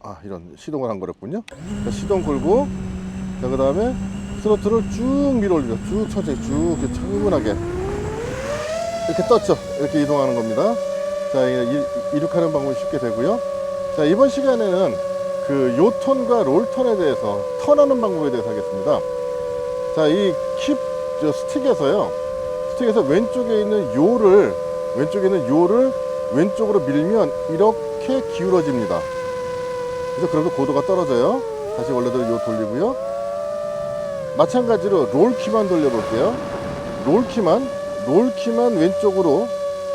아 이런 시동을 안 걸었군요. 자, 시동 걸고 자 그 다음에 스로틀을 쭉 밀어 올리죠. 쭉 천천히 쭉 이렇게 차분하게. 이렇게 떴죠. 이렇게 이동하는 겁니다. 자 이륙하는 방법이 쉽게 되고요. 자 이번 시간에는 그 요턴과 롤턴에 대해서 턴하는 방법에 대해서 하겠습니다. 자이킵 스틱에서요. 스틱에서 왼쪽에 있는 요를 왼쪽에 있는 요를 왼쪽으로 밀면 이렇게 기울어집니다 그래서 그러면 고도가 떨어져요. 다시 원래대로 요 돌리고요. 마찬가지로 롤키만 돌려볼게요. 롤키만 롤키만 왼쪽으로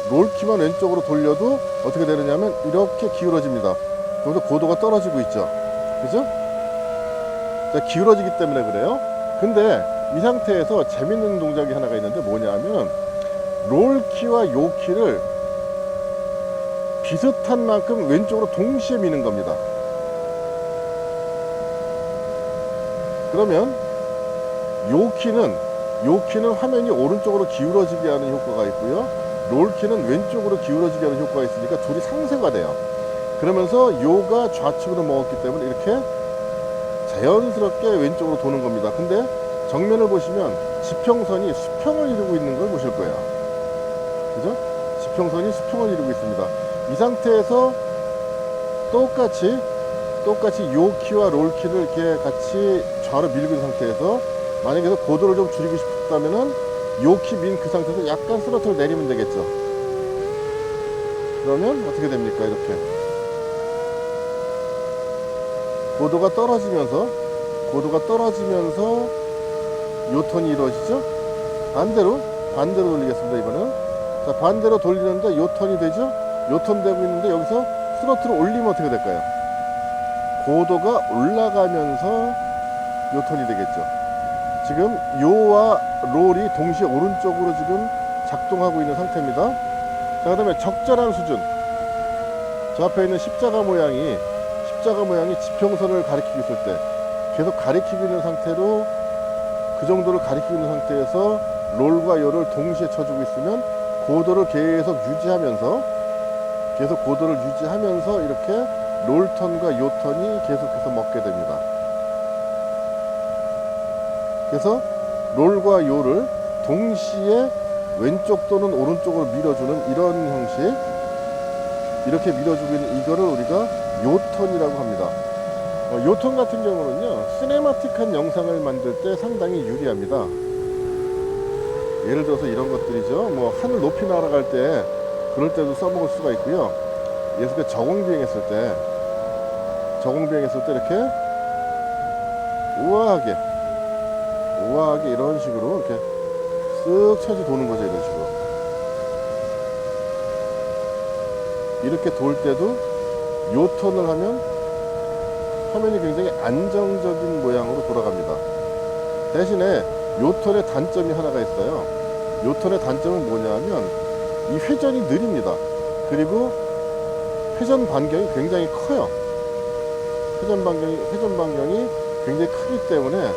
롤키만 왼쪽으로 돌려도 어떻게 되느냐면 이렇게 기울어집니다. 그래서 고도가 떨어지고 있죠. 그죠? 자 기울어지기 때문에 그래요. 근데 이 상태에서 재밌는 동작이 하나가 있는데 뭐냐면 롤키와 요키를 비슷한 만큼 왼쪽으로 동시에 미는 겁니다 그러면 요 키는 요 키는 화면이 오른쪽으로 기울어지게 하는 효과가 있고요. 롤 키는 왼쪽으로 기울어지게 하는 효과가 있으니까 둘이 상쇄가 돼요. 그러면서 요가 좌측으로 먹었기 때문에 이렇게 자연스럽게 왼쪽으로 도는 겁니다. 근데 정면을 보시면 지평선이 수평을 이루고 있는 걸 보실 거예요. 그죠? 지평선이 수평을 이루고 있습니다. 이 상태에서 똑같이 똑같이 요 키와 롤 키를 이렇게 같이 좌로 밀고 있는 상태에서 만약에 고도를 좀 줄이고 싶다면은 요 키 민 그 상태에서 약간 스로틀을 내리면 되겠죠. 그러면 어떻게 됩니까? 이렇게 고도가 떨어지면서 고도가 떨어지면서 요턴이 이루어지죠. 반대로 반대로 돌리겠습니다. 이번은 자 반대로 돌리는데 요턴이 되죠. 요턴 되고 있는데 여기서 스로틀을 올리면 어떻게 될까요? 고도가 올라가면서 요턴이 되겠죠. 지금 요와 롤이 동시에 오른쪽으로 지금 작동하고 있는 상태입니다. 자, 그 다음에 적절한 수준. 저 앞에 있는 십자가 모양이, 십자가 모양이 지평선을 가리키고 있을 때 계속 가리키고 있는 상태로 그 정도를 가리키고 있는 상태에서 롤과 요를 동시에 쳐주고 있으면 고도를 계속 유지하면서 계속 고도를 유지하면서 이렇게 롤턴과 요턴이 계속해서 먹게 됩니다. 그래서 롤과 요를 동시에 왼쪽 또는 오른쪽으로 밀어주는 이런 형식 이렇게 밀어주고 있는 이거를 우리가 요턴이라고 합니다. 어, 요턴 같은 경우는요 시네마틱한 영상을 만들 때 상당히 유리합니다. 예를 들어서 이런 것들이죠. 뭐 하늘 높이 날아갈 때 그럴 때도 써먹을 수가 있고요. 예를 들어 저공비행 했을 때 했을 때 이렇게 우아하게 우아하게 이런 식으로 이렇게 쓱 쳐지 도는 거죠 이런 식으로. 이렇게 돌 때도 요턴을 하면 화면이 굉장히 안정적인 모양으로 돌아갑니다. 대신에 요턴의 단점이 하나가 있어요. 요턴의 단점은 뭐냐면 이 회전이 느립니다. 그리고 회전 반경이 굉장히 커요 회전 반경이 회전 반경이 굉장히 크기 때문에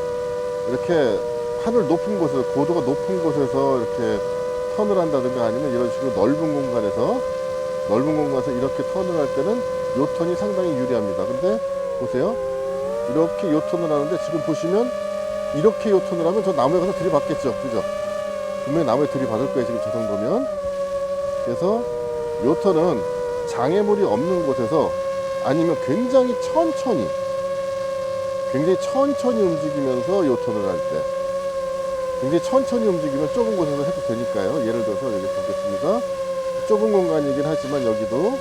이렇게 하늘 높은 곳에서 고도가 높은 곳에서 이렇게 턴을 한다든가 아니면 이런 식으로 넓은 공간에서 넓은 공간에서 이렇게 턴을 할 때는 요 턴이 상당히 유리합니다. 근데 보세요. 이렇게 요 턴을 하는데 지금 보시면 이렇게 요 턴을 하면 저 나무에 가서 들이받겠죠. 그죠? 분명히 나무에 들이받을 거예요. 지금 저 정도면. 그래서 요 턴은 장애물이 없는 곳에서 아니면 굉장히 천천히 굉장히 천천히 움직이면서 요턴을 할 때 굉장히 천천히 움직이면 좁은 곳에서 해도 되니까요. 예를 들어서 여기 보겠습니다. 좁은 공간이긴 하지만 여기도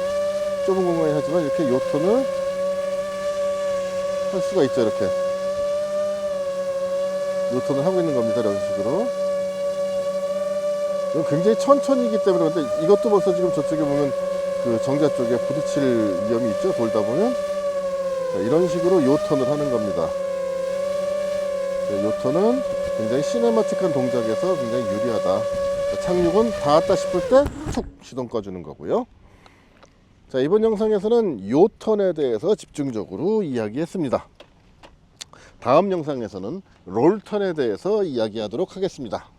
좁은 공간이긴 하지만 이렇게 요턴을 할 수가 있죠 이렇게. 요턴을 하고 있는 겁니다 이런 식으로 굉장히 천천히이기 때문에 근데 이것도 벌써 지금 저쪽에 보면 그 정자 쪽에 부딪힐 위험이 있죠 돌다 보면 자, 이런 식으로 요턴을 하는 겁니다. 네, 요턴은 굉장히 시네마틱한 동작에서 굉장히 유리하다. 자, 착륙은 닿았다 싶을 때 툭 시동 꺼주는 거고요. 자 이번 영상에서는 요턴에 대해서 집중적으로 이야기했습니다. 다음 영상에서는 롤턴에 대해서 이야기하도록 하겠습니다.